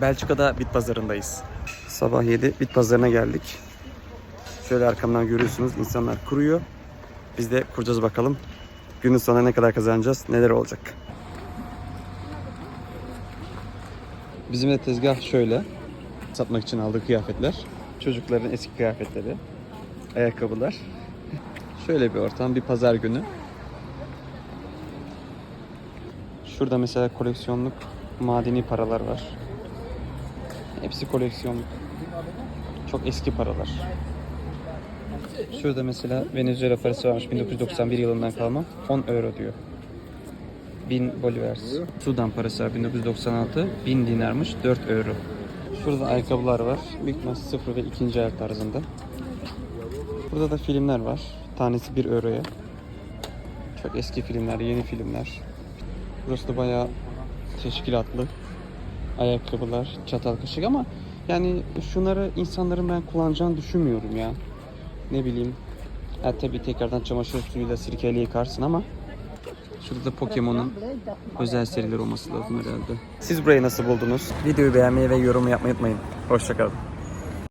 Belçika'da bit pazarındayız. Sabah 7 bit pazarına geldik. Şöyle arkamdan görüyorsunuz insanlar kuruyor. Biz de kuracağız bakalım. Günün sonuna ne kadar kazanacağız, neler olacak. Bizim de tezgah şöyle. Satmak için aldığı kıyafetler. Çocukların eski kıyafetleri. Ayakkabılar. Şöyle bir ortam, bir pazar günü. Şurada mesela koleksiyonluk madeni paralar var. Hepsi koleksiyonluk. Çok eski paralar. Şurada mesela Venezuela parası varmış 1991 yılından kalma 10 euro diyor. 1000 bolivars. Sudan parası var 1996 1000 dinarmış 4 euro. Şurada ayakkabılar var. Büyük ihtimal 0 ve 2. el tarzında. Burada da filmler var. Tanesi 1 euroya. Çok eski filmler, yeni filmler. Burası da bayağı teşkilatlı. Ayakkabılar, çatal kaşık ama yani şunları insanların ben kullanacağını düşünmüyorum ya. Ne bileyim. Ha tabii tekrardan çamaşır suyuyla sirkeyle yıkarsın ama Şurada da Pokemon'un özel serileri olması lazım herhalde. Siz burayı nasıl buldunuz? Videoyu beğenmeyi ve yorum yapmayı unutmayın. Hoşçakalın.